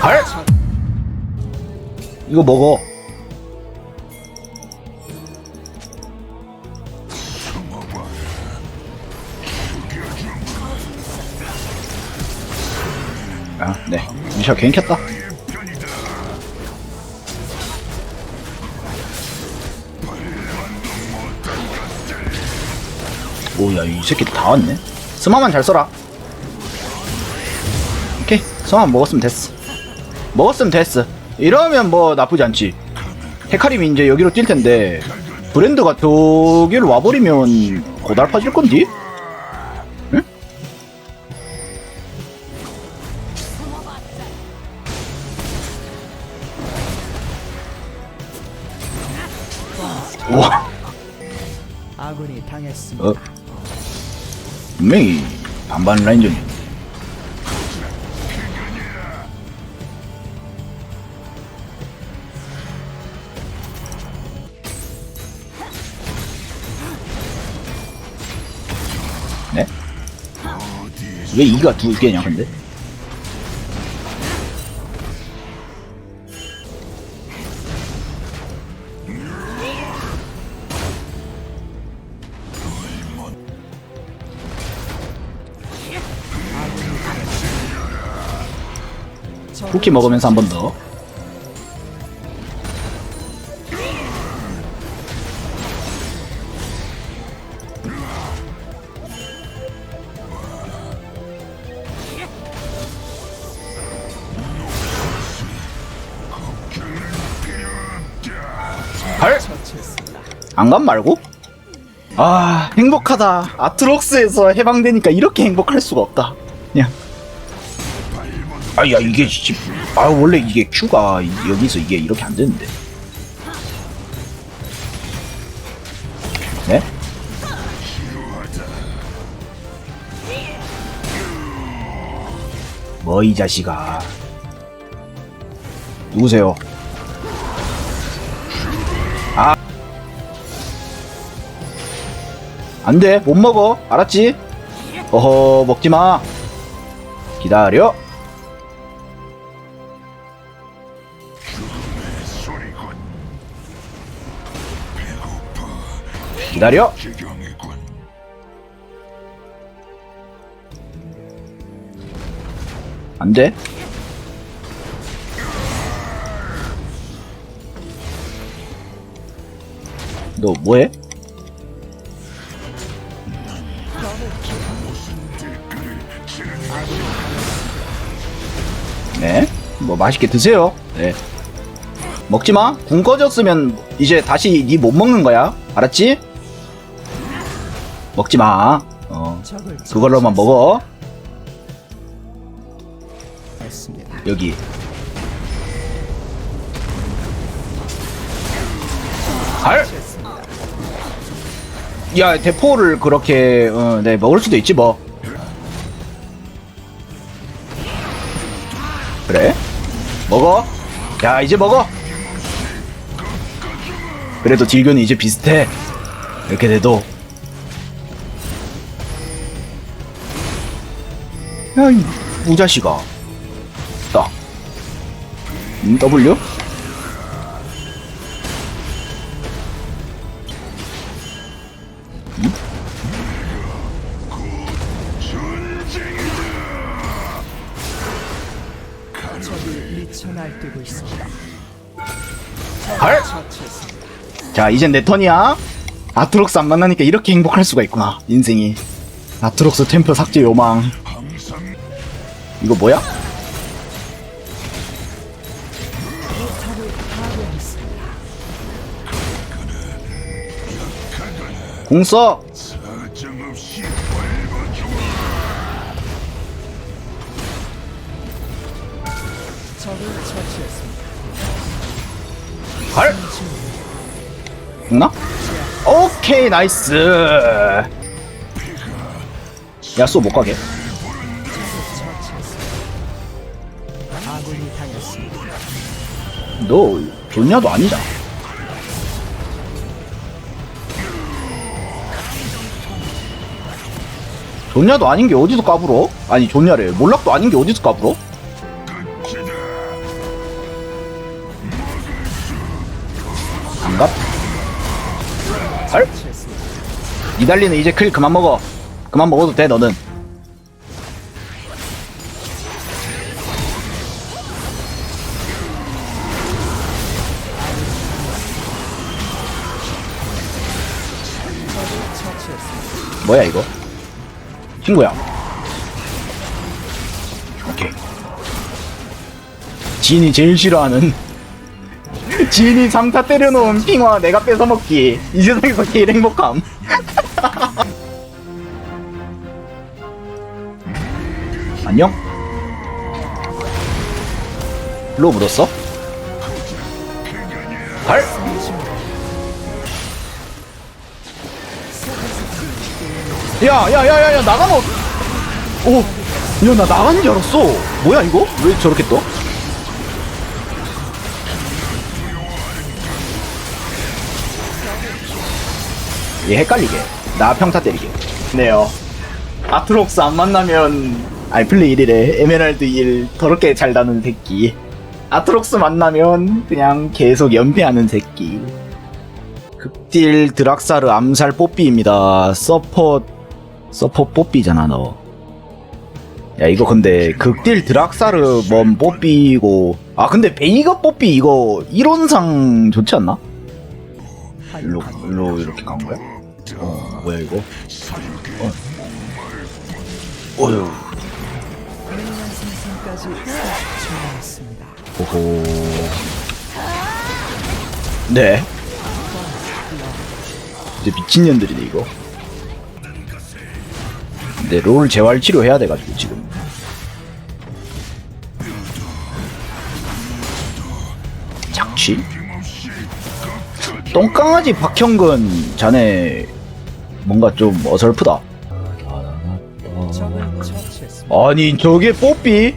할! 이거 먹어. 아, 네. 미샤 괜히 켰다. 오야 이 새끼 다 왔네. 스마만 잘 써라. 오케이 스마 먹었으면 됐어. 먹었으면 됐어. 이러면 뭐 나쁘지 않지. 헤카림이 이제 여기로 뛸 텐데 브랜드가 저기로 와버리면 고달파질 건디? 응? 와, 아군이 당했습니다. 어, 분명히 반반 라인전이. 네? 왜 이가 두 개냐 근데? 쿠키 먹으면서 한 번 더. 안간 말고? 아 행복하다 아트록스에서 해방되니까 이렇게 행복할 수가 없다 그냥 아야 이게 씨, 아 원래 이게 이- 여기서 이게 이렇게 안 되는데 네? 뭐 이 자식아 누구세요? 안 돼, 못 먹어. 알았지? 어허, 먹지 마. 기다려. 기다려. 안 돼. 너 뭐해? 네. 뭐 맛있게 드세요. 네. 먹지 마. 궁 꺼졌으면 이제 다시 니 못 먹는 거야. 알았지? 먹지 마. 어. 그걸로만 먹어. 여기. 알. 야, 대포를 그렇게 어, 네, 먹을 수도 있지 뭐. 그래? 먹어. 야, 이제 먹어. 그래도 딜교는 이제 비슷해. 이렇게 돼도. 야, 이 무자식아. 딱. 음, W? 헐! 자, 이젠 내 턴이야. 아트록스 안 만나니까 이렇게 행복할 수가 있구나, 인생이. 아트록스 템플 삭제 요망. 이거 뭐야? 공 써! 헐! 됐나? 오케이, 나이스! 야쏘 못 가게. 너 존냐도 아니잖아 존냐도 아닌 게 어디서 까불어? 아니 존냐래 몰락도 아닌 게 어디서 까불어? 안갑? 헐? 이달리는 이제 클 그만 먹어 그만 먹어도 돼 너는 뭐야 이거 친구야 오케이 지인이 제일 싫어하는 지인이 3타 때려놓은 핑화 내가 뺏어먹기 이 세상에서 제일 행복함 안녕? 로 묻었어? 발? 야, 야, 야, 야, 야, 나가면 어... 오, 야, 나 나간 줄 알았어. 뭐야, 이거? 왜 저렇게 떠? 얘 헷갈리게. 나 평타 때리게. 네요. 아트록스 안 만나면, 플레이 1이래. 에메랄드 1 더럽게 잘 나는 새끼. 아트록스 만나면 그냥 계속 연패하는 새끼. 극딜 드락사르 암살 뽀삐입니다. 서포 서포 뽀삐잖아 너. 야 이거 근데 극딜 드락사르 뭔 뽀삐고 아 근데 베이가 뽀삐 이거 이론상 좋지 않나? 일로 일로 이렇게 간 거야? 어 뭐야 이거? 어. 어휴 미니언 생성까지 30초 남았습니다. 오호 네 이제 미친년들이네 이거 근데 롤 재활 치료해야 돼가지고 지금 착취? 똥강아지 박형근 자네 뭔가 좀 어설프다 적을 처치했습니다. 아니 저게 뽀삐?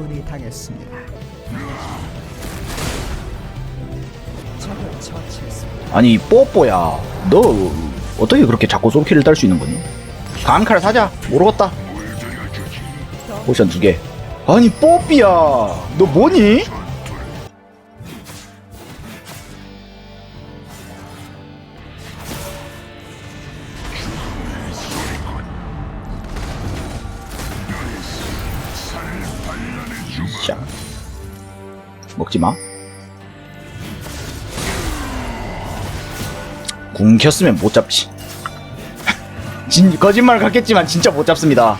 아군이 당했습니다. 적을 처치했습니다. 아니 뽀뽀야 너 어떻게 그렇게 자꾸 솔킬을 딸 수 있는 거니? 감칼 사자 모르겠다 포션 두개 아니 뽀삐야 너 뭐니? 먹지 마 궁 켰으면 못 잡지. 진, 거짓말 같겠지만 진짜 못 잡습니다.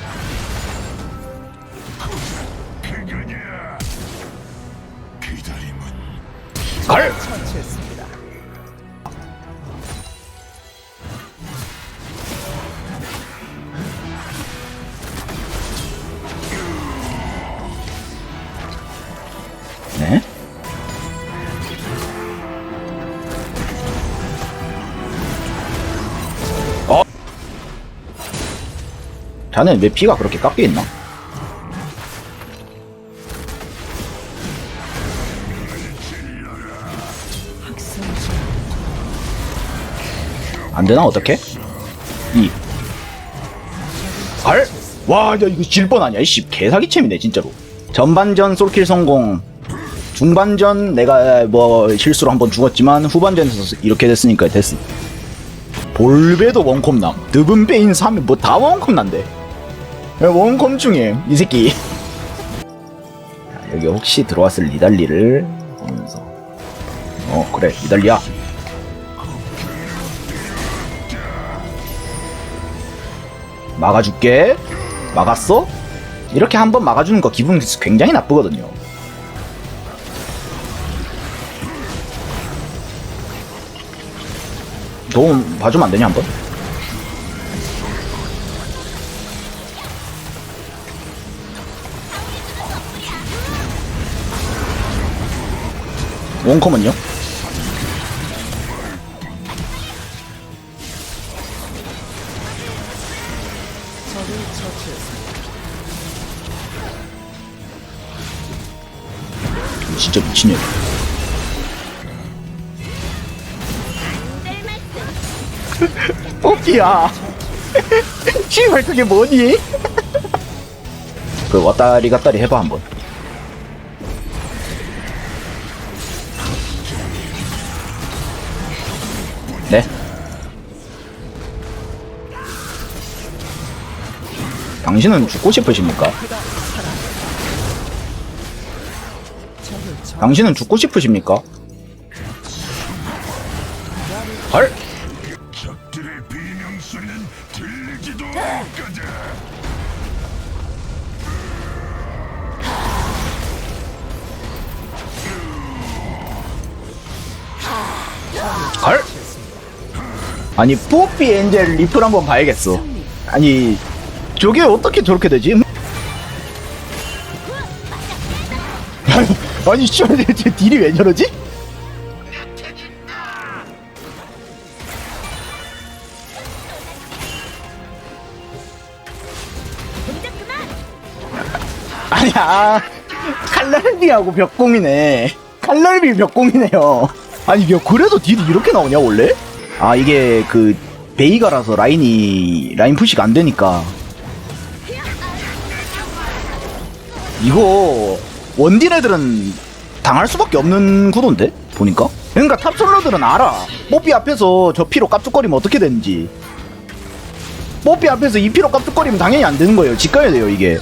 자넨 왜 피가 그렇게 깎여 있나? 학생 중안 되나 어떻게? 이. 걸? 와, 야 이거 질 뻔 아니야? 이씨 개사기챔이네 진짜로. 전반전 솔킬 성공. 중반전 내가 뭐 실수로 한번 죽었지만 후반전에서 이렇게 됐으니까 됐어. 볼베도 원콤남. 드분베인 3이 뭐다 원콤난데. 야, 원콤 중에 이 새끼. 자, 여기 혹시 들어왔을 니달리를 보면서. 어 그래 니달리야. 막아줄게. 막았어? 이렇게 한번 막아주는 거 기분 굉장히 나쁘거든요. 도움 봐주면 안 되냐 한번? 원컴은요? 진짜 미친년. 뽀삐야. 씨발 그게 뭐니? 그 왔다리 갔다리 해봐 한번. 네. 당신은 죽고 싶으십니까? 당신은 죽고 싶으십니까? 헐! 적들의 비명 소리는 들리지도 않거든. 아니 뽀삐 엔젤 리플 한번 봐야겠어 아니 저게 어떻게 저렇게 되지? 아니, 씨발 쟤 딜이 왜 저러지? 아니야 칼날비하고 벽공이네 칼날비 벽공이네요 아니 야 그래도 딜이 이렇게 나오냐 원래? 아 이게 그 베이가라서 라인이 라인 푸시가 안 되니까. 이거 원딜 애들은 당할 수밖에 없는 구도인데? 보니까? 그러니까 탑솔러들은 알아. 뽀삐 앞에서 저 피로 깝죽거리면 어떻게 되는지. 뽀삐 앞에서 이 피로 깝죽거리면 당연히 안 되는 거예요. 집 가야 돼요 이게